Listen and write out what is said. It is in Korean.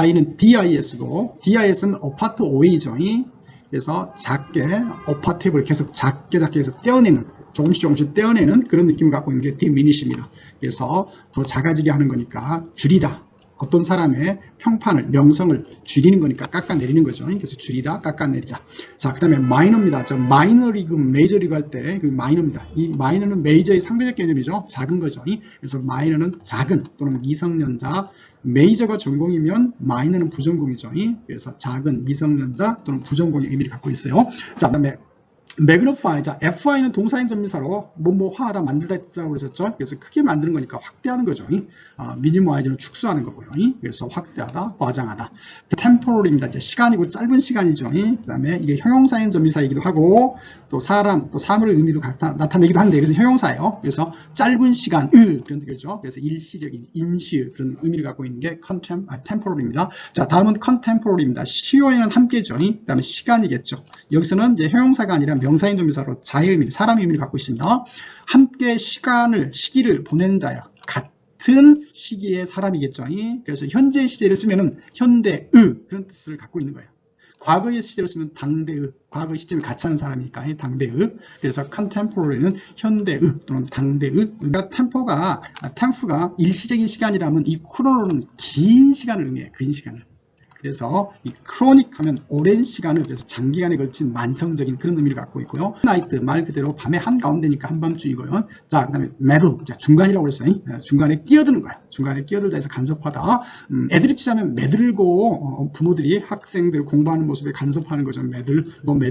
I는 DIS고 DIS는 apart away죠. 그래서 작게 어파테이블 계속 작게 작게 해서 떼어내는 조금씩 조금씩 떼어내는 그런 느낌을 갖고 있는 게 디미니시입니다. 그래서 더 작아지게 하는 거니까 줄이다. 어떤 사람의 평판을 명성을 줄이는 거니까 깎아내리는 거죠. 그래서 줄이다, 깎아내리다. 자, 그 다음에 마이너입니다. 저 마이너 리그, 메이저 리그 할 때 그 마이너입니다. 이 마이너는 메이저의 상대적 개념이죠. 작은 거죠. 그래서 마이너는 작은 또는 미성년자, 메이저가 전공이면 마이너는 부전공이죠. 그래서 작은 미성년자 또는 부전공의 의미를 갖고 있어요. 자, 그 다음에 매그너파이, 자, FI는 동사인 전미사로 뭐뭐 화하다 만들다 했다고 그랬었죠. 그래서 크게 만드는 거니까 확대하는 거죠. 아, 미니머아이즈는 축소하는 거고요. 그래서 확대하다, 과장하다. 템포럴입니다. 이제 시간이고 짧은 시간이죠. 그 다음에 이게 형용사인 전미사이기도 하고 또 사람, 또 사물의 나타, 나타내기도 하는데 그래서 형용사예요. 그래서 짧은 시간, 을 그런 뜻이죠. 그래서 일시적인, 임시 그런 의미를 갖고 있는 게 컨템, 아, 템포럴입니다. 자, 다음은 컨템포럴입니다. 시효에는 함께죠. 그 다음에 시간이겠죠. 여기서는 이제 형용사가 아니라 명사인 동사로 자의 의미, 사람 의미를 갖고 있습니다. 함께 시간을, 시기를 보낸 자야. 같은 시기의 사람이겠죠. 그래서 현재 시제를 쓰면은 현대의 그런 뜻을 갖고 있는 거예요. 과거의 시제로 쓰면 당대의, 과거 시점을 같이 하는 사람이니까 당대의. 그래서 contemporary는 현대의 또는 당대의. 그러니까 템포가, 템프가 일시적인 시간이라면 이 크로노는 긴 시간을 의미해요. 긴 시간을. 그래서 이 크로닉 하면 오랜 시간을 그래서 장기간에 걸친 만성적인 그런 의미를 갖고 있고요. 나이트 말 그대로 밤의 한가운데니까 한밤중이고요. 자, 그 다음에 매도 중간이라고 그랬어요. 네, 중간에 끼어드는 거야. 중간에 끼어들다 해서 간섭하다. 음, 애드립 치자면 매들고 어, 부모들이 학생들 공부하는 모습에 간섭하는 거죠. 매들, 너 매.